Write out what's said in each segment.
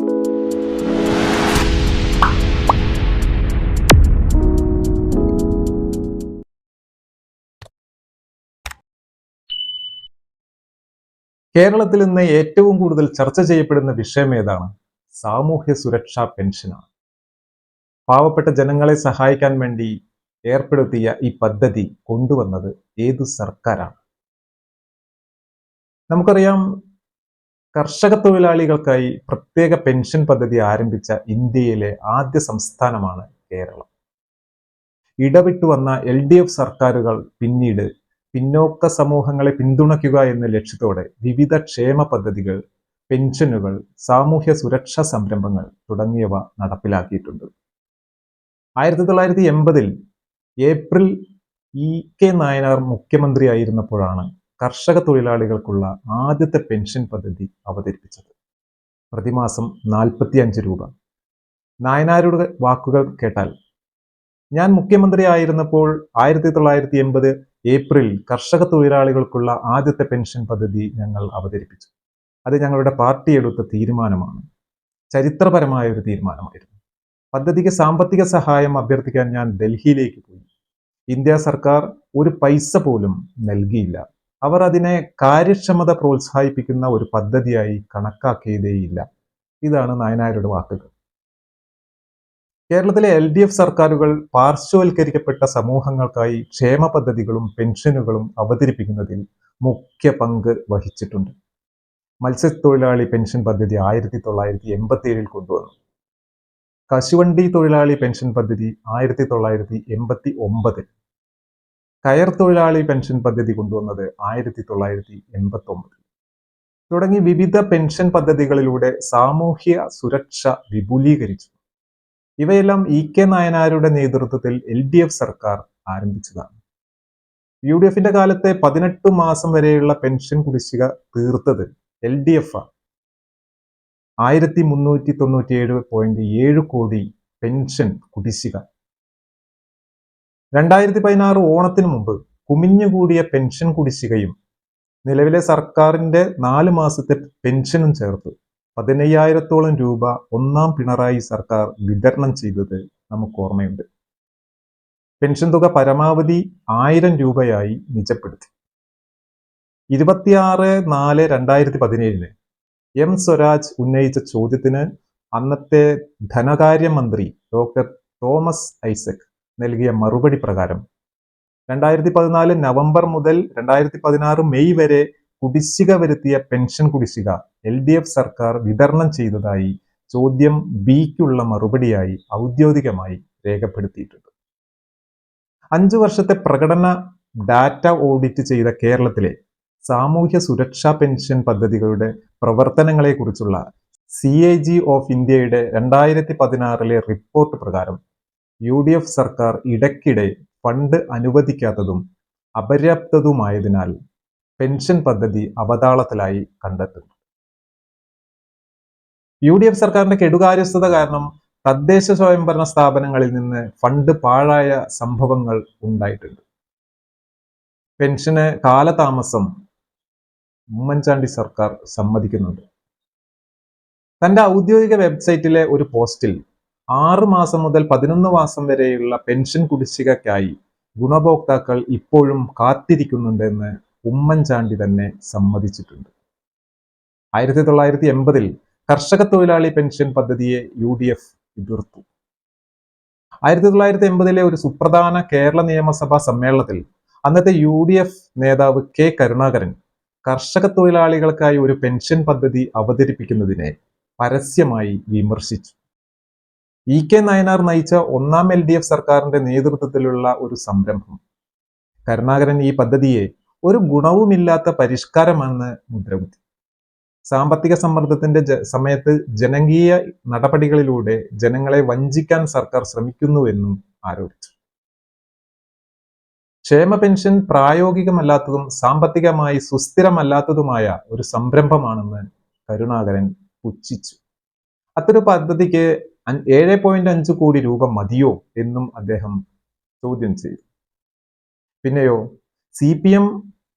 കേരളത്തിൽ ഇന്ന് ഏറ്റവും കൂടുതൽ ചർച്ച ചെയ്യപ്പെടുന്ന വിഷയം ഏതാണ്? സാമൂഹ്യ സുരക്ഷാ പെൻഷനാണ്. പാവപ്പെട്ട ജനങ്ങളെ സഹായിക്കാൻ വേണ്ടി ഏർപ്പെടുത്തിയ ഈ പദ്ധതി കൊണ്ടുവന്നത് ഏതു സർക്കാരാണ്? നമുക്കറിയാം കർഷക തൊഴിലാളികൾക്കായി പ്രത്യേക പെൻഷൻ പദ്ധതി ആരംഭിച്ച ഇന്ത്യയിലെ ആദ്യ സംസ്ഥാനമാണ് കേരളം. ഇടവിട്ടു വന്ന എൽ ഡി എഫ് സർക്കാരുകൾ പിന്നീട് പിന്നോക്ക സമൂഹങ്ങളെ പിന്തുണയ്ക്കുക എന്ന ലക്ഷ്യത്തോടെ വിവിധ ക്ഷേമ പദ്ധതികൾ പെൻഷനുകൾ സാമൂഹ്യ സുരക്ഷാ സംരംഭങ്ങൾ തുടങ്ങിയവ നടപ്പിലാക്കിയിട്ടുണ്ട്. ആയിരത്തി തൊള്ളായിരത്തി എൺപതിൽ ഏപ്രിൽ ഇ കെ നായനാർ മുഖ്യമന്ത്രിയായിരുന്നപ്പോഴാണ് കർഷക തൊഴിലാളികൾക്കുള്ള ആദ്യത്തെ പെൻഷൻ പദ്ധതി അവതരിപ്പിച്ചത്. പ്രതിമാസം നാൽപ്പത്തി രൂപ. നായനാരുടെ വാക്കുകൾ കേട്ടാൽ ഞാൻ മുഖ്യമന്ത്രി ആയിരുന്നപ്പോൾ ആയിരത്തി തൊള്ളായിരത്തി എൺപത് ഏപ്രിൽ കർഷക തൊഴിലാളികൾക്കുള്ള ആദ്യത്തെ പെൻഷൻ പദ്ധതി ഞങ്ങൾ അവതരിപ്പിച്ചു. അത് ഞങ്ങളുടെ പാർട്ടി എടുത്ത തീരുമാനമാണ്. ചരിത്രപരമായ ഒരു തീരുമാനമായിരുന്നു. പദ്ധതിക്ക് സാമ്പത്തിക സഹായം അഭ്യർത്ഥിക്കാൻ ഞാൻ ഡൽഹിയിലേക്ക് പോയി. ഇന്ത്യ സർക്കാർ ഒരു പൈസ പോലും നൽകിയില്ല. അവർ അതിനെ കാര്യക്ഷമത പ്രോത്സാഹിപ്പിക്കുന്ന ഒരു പദ്ധതിയായി കണക്കാക്കിയതേയില്ല. ഇതാണ് നായനാരുടെ വാക്കുകൾ. കേരളത്തിലെ എൽ ഡി എഫ് സർക്കാരുകൾ പാർശ്വവൽക്കരിക്കപ്പെട്ട സമൂഹങ്ങൾക്കായി ക്ഷേമ പദ്ധതികളും പെൻഷനുകളും അവതരിപ്പിക്കുന്നതിൽ മുഖ്യ പങ്ക് വഹിച്ചിട്ടുണ്ട്. മത്സ്യത്തൊഴിലാളി പെൻഷൻ പദ്ധതി ആയിരത്തി തൊള്ളായിരത്തി എൺപത്തി ഏഴിൽ കൊണ്ടുവന്നു. കശുവണ്ടി തൊഴിലാളി പെൻഷൻ പദ്ധതി ആയിരത്തി തൊള്ളായിരത്തി എൺപത്തി ഒമ്പതിൽ കയർ തൊഴിലാളി പെൻഷൻ പദ്ധതി കൊണ്ടുവന്നത് ആയിരത്തി തൊള്ളായിരത്തി എൺപത്തി ഒമ്പതിൽ തുടങ്ങി വിവിധ പെൻഷൻ പദ്ധതികളിലൂടെ സാമൂഹ്യ സുരക്ഷ വിപുലീകരിച്ചു. ഇവയെല്ലാം ഇ കെ നായനാരുടെ നേതൃത്വത്തിൽ എൽ ഡി എഫ് സർക്കാർ ആരംഭിച്ചതാണ്. യു ഡി എഫിന്റെ കാലത്തെ പതിനെട്ട് മാസം വരെയുള്ള പെൻഷൻ കുടിശ്ശിക തീർത്തത് എൽ ഡി എഫ് ആണ്. ആയിരത്തി മുന്നൂറ്റി തൊണ്ണൂറ്റി ഏഴ് പോയിന്റ് ഏഴ് കോടി പെൻഷൻ കുടിശ്ശിക. രണ്ടായിരത്തി പതിനാറ് ഓണത്തിന് മുമ്പ് കുമിഞ്ഞുകൂടിയ പെൻഷൻ കുടിശ്ശികയും നിലവിലെ സർക്കാരിന്റെ നാല് മാസത്തെ പെൻഷനും ചേർത്ത് പതിനയ്യായിരത്തോളം രൂപ ഒന്നാം പിണറായി സർക്കാർ വിതരണം ചെയ്തത് നമുക്ക് ഓർമ്മയുണ്ട്. പെൻഷൻ തുക പരമാവധി ആയിരം രൂപയായി നിജപ്പെടുത്തി. ഇരുപത്തിയാറ് നാല് രണ്ടായിരത്തി പതിനേഴിന് എം സ്വരാജ് ഉന്നയിച്ച ചോദ്യത്തിന് അന്നത്തെ ധനകാര്യമന്ത്രി ഡോക്ടർ തോമസ് ഐസക് നൽകിയ മറുപടി പ്രകാരം രണ്ടായിരത്തി പതിനാല് നവംബർ മുതൽ രണ്ടായിരത്തി പതിനാറ് മെയ് വരെ കുടിശ്ശിക വരുത്തിയ പെൻഷൻ കുടിശ്ശിക എൽ ഡി എഫ് സർക്കാർ വിതരണം ചെയ്തതായി ചോദ്യം ബിക്കുള്ള മറുപടിയായി ഔദ്യോഗികമായി രേഖപ്പെടുത്തിയിട്ടുണ്ട്. അഞ്ചു വർഷത്തെ പ്രകടന ഡാറ്റ ഓഡിറ്റ് ചെയ്ത കേരളത്തിലെ സാമൂഹ്യ സുരക്ഷാ പെൻഷൻ പദ്ധതികളുടെ പ്രവർത്തനങ്ങളെക്കുറിച്ചുള്ള സി എ ജി ഓഫ് ഇന്ത്യയുടെ രണ്ടായിരത്തി പതിനാറിലെ റിപ്പോർട്ട് പ്രകാരം യു ഡി എഫ് സർക്കാർ ഇടയ്ക്കിടെ ഫണ്ട് അനുവദിക്കാത്തതും അപര്യാപ്തതുമായതിനാൽ പെൻഷൻ പദ്ധതി അവതാളത്തിലായി കണ്ടെത്തുന്നു. യു ഡി എഫ് സർക്കാരിന്റെ കെടുകാര്യസ്ഥത കാരണം തദ്ദേശ സ്വയംഭരണ സ്ഥാപനങ്ങളിൽ നിന്ന് ഫണ്ട് പാഴായ സംഭവങ്ങൾ ഉണ്ടായിട്ടുണ്ട്. പെൻഷന് കാലതാമസം ഉമ്മൻചാണ്ടി സർക്കാർ സമ്മതിക്കുന്നുണ്ട്. തന്റെ ഔദ്യോഗിക വെബ്സൈറ്റിലെ ഒരു പോസ്റ്റിൽ ആറ് മാസം മുതൽ പതിനൊന്ന് മാസം വരെയുള്ള പെൻഷൻ കുടിശ്ശികയ്ക്കായി ഗുണഭോക്താക്കൾ ഇപ്പോഴും കാത്തിരിക്കുന്നുണ്ടെന്ന് ഉമ്മൻചാണ്ടി തന്നെ സമ്മതിച്ചിട്ടുണ്ട്. ആയിരത്തി തൊള്ളായിരത്തി എൺപതിൽ കർഷക തൊഴിലാളി പെൻഷൻ പദ്ധതിയെ യു ഡി എഫ് എതിർത്തു. ആയിരത്തി തൊള്ളായിരത്തി എൺപതിലെ ഒരു സുപ്രധാന കേരള നിയമസഭാ സമ്മേളനത്തിൽ അന്നത്തെ യു ഡി എഫ് നേതാവ് കെ കരുണാകരൻ കർഷക തൊഴിലാളികൾക്കായി ഒരു പെൻഷൻ പദ്ധതി അവതരിപ്പിക്കുന്നതിനെ പരസ്യമായി വിമർശിച്ചു. ഇ കെ നയനാർ നയിച്ച ഒന്നാം എൽ ഡി എഫ് സർക്കാരിന്റെ നേതൃത്വത്തിലുള്ള ഒരു സംരംഭം. കരുണാകരൻ ഈ പദ്ധതിയെ ഒരു ഗുണവുമില്ലാത്ത പരിഷ്കാരമാണെന്ന് മുദ്രകുത്തി. സാമ്പത്തിക സമ്മർദ്ദത്തിന്റെ സമയത്ത് ജനകീയ നടപടികളിലൂടെ ജനങ്ങളെ വഞ്ചിക്കാൻ സർക്കാർ ശ്രമിക്കുന്നുവെന്നും ആരോപിച്ചു. ക്ഷേമ പെൻഷൻ പ്രായോഗികമല്ലാത്തതും സാമ്പത്തികമായി സുസ്ഥിരമല്ലാത്തതുമായ ഒരു സംരംഭമാണെന്ന് കരുണാകരൻ പുച്ഛിച്ചു. അത്തരം പദ്ധതിക്ക് ഏഴ് പോയിന്റ് അഞ്ച് കോടി രൂപ മതിയോ എന്നും അദ്ദേഹം ചോദ്യം ചെയ്തു. പിന്നെയോ സി പി എം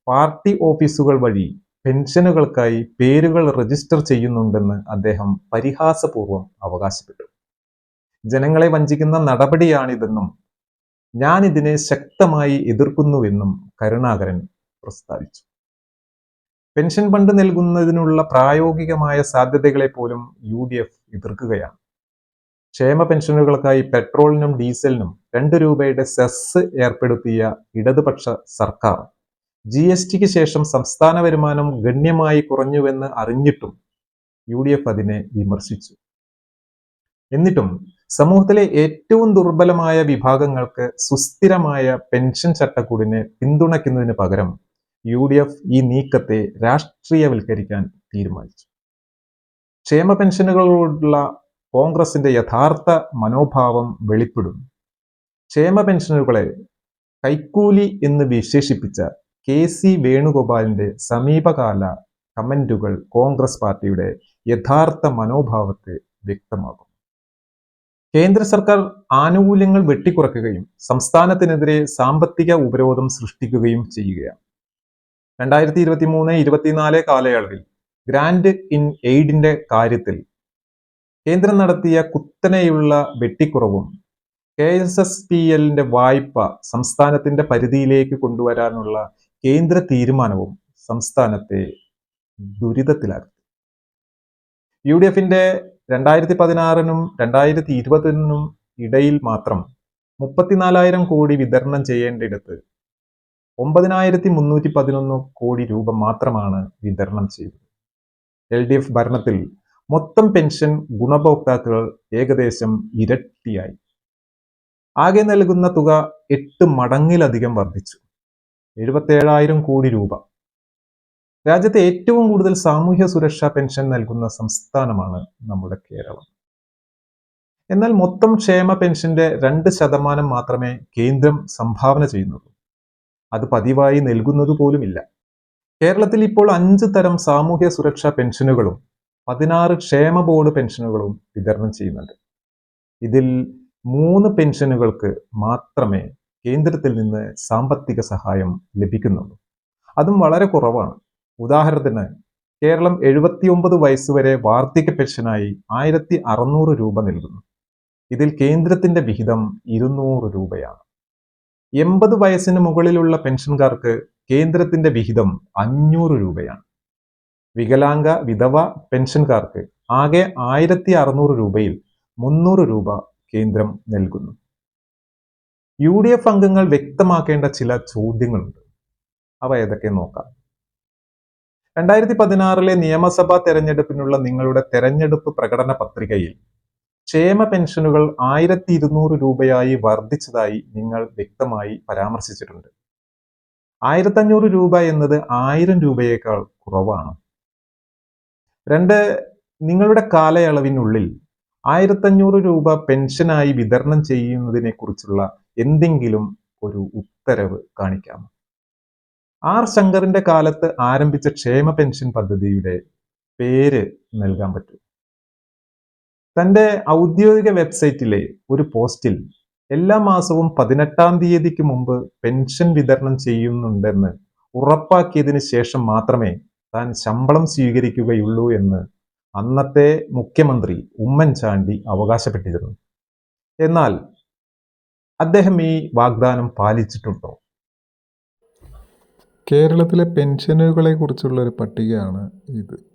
പാർട്ടി ഓഫീസുകൾ വഴി പെൻഷനുകൾക്കായി പേരുകൾ രജിസ്റ്റർ ചെയ്യുന്നുണ്ടെന്ന് അദ്ദേഹം പരിഹാസപൂർവം അവകാശപ്പെട്ടു. ജനങ്ങളെ വഞ്ചിക്കുന്ന നടപടിയാണിതെന്നും ഞാൻ ഇതിനെ ശക്തമായി എതിർക്കുന്നുവെന്നും കരുണാകരൻ പ്രസ്താവിച്ചു. പെൻഷൻ ഫണ്ട് നൽകുന്നതിനുള്ള പ്രായോഗികമായ സാധ്യതകളെ പോലും യു ഡി എഫ് എതിർക്കുകയാണ്. ക്ഷേമ പെൻഷനുകൾക്കായി പെട്രോളിനും ഡീസലിനും രണ്ട് രൂപയുടെ സെസ് ഏർപ്പെടുത്തിയ ഇടതുപക്ഷ സർക്കാർ. ജി എസ് ടിക്ക് ശേഷം സംസ്ഥാന വരുമാനം ഗണ്യമായി കുറഞ്ഞുവെന്ന് അറിഞ്ഞിട്ടും യു ഡി എഫ് അതിനെ വിമർശിച്ചു. എന്നിട്ടും സമൂഹത്തിലെ ഏറ്റവും ദുർബലമായ വിഭാഗങ്ങൾക്ക് സുസ്ഥിരമായ പെൻഷൻ ചട്ടക്കൂടിനെ പിന്തുണയ്ക്കുന്നതിന് പകരം യു ഡി എഫ് ഈ നീക്കത്തെ രാഷ്ട്രീയവൽക്കരിക്കാൻ തീരുമാനിച്ചു. ക്ഷേമ പെൻഷനുകളോടുള്ള കോൺഗ്രസിന്റെ യഥാർത്ഥ മനോഭാവം വെളിപ്പെടും. ക്ഷേമ പെൻഷനുകളെ കൈക്കൂലി എന്ന് വിശേഷിപ്പിച്ച കെ സി വേണുഗോപാലിന്റെ സമീപകാല കമന്റുകൾ കോൺഗ്രസ് പാർട്ടിയുടെ യഥാർത്ഥ മനോഭാവത്തെ വ്യക്തമാകും കേന്ദ്ര സർക്കാർ ആനുകൂല്യങ്ങൾ വെട്ടിക്കുറക്കുകയും സംസ്ഥാനത്തിനെതിരെ സാമ്പത്തിക ഉപരോധം സൃഷ്ടിക്കുകയും ചെയ്യുകയാണ്. രണ്ടായിരത്തി ഇരുപത്തി മൂന്ന് ഇരുപത്തിനാല് കാലയളവിൽ ഗ്രാൻഡ് ഇൻ എയ്ഡിന്റെ കാര്യത്തിൽ കേന്ദ്രം നടത്തിയ കുത്തനെയുള്ള വെട്ടിക്കുറവും കെ എസ് എസ് പി എല്ലിന്റെ വായ്പ സംസ്ഥാനത്തിന്റെ പരിധിയിലേക്ക് കൊണ്ടുവരാനുള്ള കേന്ദ്ര തീരുമാനവും സംസ്ഥാനത്തെ ദുരിതത്തിലാക്കി. യു ഡി എഫിന്റെ രണ്ടായിരത്തി പതിനാറിനും രണ്ടായിരത്തി ഇരുപതിനും ഇടയിൽ മാത്രം മുപ്പത്തിനാലായിരം കോടി വിതരണം ചെയ്യേണ്ടിടത്ത് ഒമ്പതിനായിരത്തി മുന്നൂറ്റി പതിനൊന്ന് കോടി രൂപ മാത്രമാണ് വിതരണം ചെയ്തത്. എൽ ഡി എഫ് ഭരണത്തിൽ മൊത്തം പെൻഷൻ ഗുണഭോക്താക്കൾ ഏകദേശം ഇരട്ടിയായി. ആകെ നൽകുന്ന തുക എട്ട് മടങ്ങിലധികം വർദ്ധിച്ചു. എഴുപത്തേഴായിരം കോടി രൂപ. രാജ്യത്തെ ഏറ്റവും കൂടുതൽ സാമൂഹ്യ സുരക്ഷാ പെൻഷൻ നൽകുന്ന സംസ്ഥാനമാണ് നമ്മുടെ കേരളം. എന്നാൽ മൊത്തം ക്ഷേമ പെൻഷന്റെ രണ്ട് ശതമാനം മാത്രമേ കേന്ദ്രം സംഭാവന ചെയ്യുന്നുള്ളൂ. അത് പതിവായി നൽകുന്നത് പോലുമില്ല. കേരളത്തിൽ ഇപ്പോൾ അഞ്ച് തരം സാമൂഹ്യ സുരക്ഷാ പെൻഷനുകളും പതിനാറ് ക്ഷേമ ബോർഡ് പെൻഷനുകളും വിതരണം ചെയ്യുന്നുണ്ട്. ഇതിൽ മൂന്ന് പെൻഷനുകൾക്ക് മാത്രമേ കേന്ദ്രത്തിൽ നിന്ന് സാമ്പത്തിക സഹായം ലഭിക്കുന്നുള്ളൂ. അതും വളരെ കുറവാണ്. ഉദാഹരണത്തിന് കേരളം എഴുപത്തിയൊമ്പത് വയസ്സുവരെ വാർദ്ധക്യ പെൻഷനായി ആയിരത്തി അറുന്നൂറ് രൂപ നൽകുന്നു. ഇതിൽ കേന്ദ്രത്തിന്റെ വിഹിതം ഇരുന്നൂറ് രൂപയാണ്. എൺപത് വയസ്സിന് മുകളിലുള്ള പെൻഷൻകാർക്ക് കേന്ദ്രത്തിന്റെ വിഹിതം അഞ്ഞൂറ് രൂപയാണ്. വികലാംഗ വിധവ പെൻഷൻകാർക്ക് ആകെ ആയിരത്തി അറുന്നൂറ് രൂപയിൽ മുന്നൂറ് രൂപ കേന്ദ്രം നൽകുന്നു. യു ഡി എഫ് അംഗങ്ങൾ വ്യക്തമാക്കേണ്ട ചില ചോദ്യങ്ങളുണ്ട്. അവ ഏതൊക്കെ നോക്കാം. രണ്ടായിരത്തി പതിനാറിലെ നിയമസഭാ തെരഞ്ഞെടുപ്പിനുള്ള നിങ്ങളുടെ തെരഞ്ഞെടുപ്പ് പ്രകടന പത്രികയിൽ ക്ഷേമ പെൻഷനുകൾ ആയിരത്തി ഇരുന്നൂറ് രൂപയായി വർദ്ധിച്ചതായി നിങ്ങൾ വ്യക്തമായി പരാമർശിച്ചിട്ടുണ്ട്. ആയിരത്തഞ്ഞൂറ് രൂപ എന്നത് ആയിരം രൂപയേക്കാൾ കുറവാണ്. രണ്ട് നിങ്ങളുടെ കാലയളവിനുള്ളിൽ ആയിരത്തഞ്ഞൂറ് രൂപ പെൻഷനായി വിതരണം ചെയ്യുന്നതിനെ കുറിച്ചുള്ള എന്തെങ്കിലും ഒരു ഉത്തരവ് കാണിക്കാമോ? ആർ ശങ്കറിന്റെ കാലത്ത് ആരംഭിച്ച ക്ഷേമ പെൻഷൻ പദ്ധതിയുടെ പേര് നൽകാൻ പറ്റും. തന്റെ ഔദ്യോഗിക വെബ്സൈറ്റിലെ ഒരു പോസ്റ്റിൽ എല്ലാ മാസവും പതിനെട്ടാം തീയതിക്ക് മുമ്പ് പെൻഷൻ വിതരണം ചെയ്യുന്നുണ്ടെന്ന് ഉറപ്പാക്കിയതിന് ശേഷം മാത്രമേ താൻ ശമ്പളം സ്വീകരിക്കുകയുള്ളൂ എന്ന് അന്നത്തെ മുഖ്യമന്ത്രി ഉമ്മൻചാണ്ടി അവകാശപ്പെട്ടിരുന്നു. എന്നാൽ അദ്ദേഹം ഈ വാഗ്ദാനം പാലിച്ചിട്ടുണ്ടോ? കേരളത്തിലെ പെൻഷനുകളെ കുറിച്ചുള്ള ഒരു പട്ടികയാണ് ഇത്.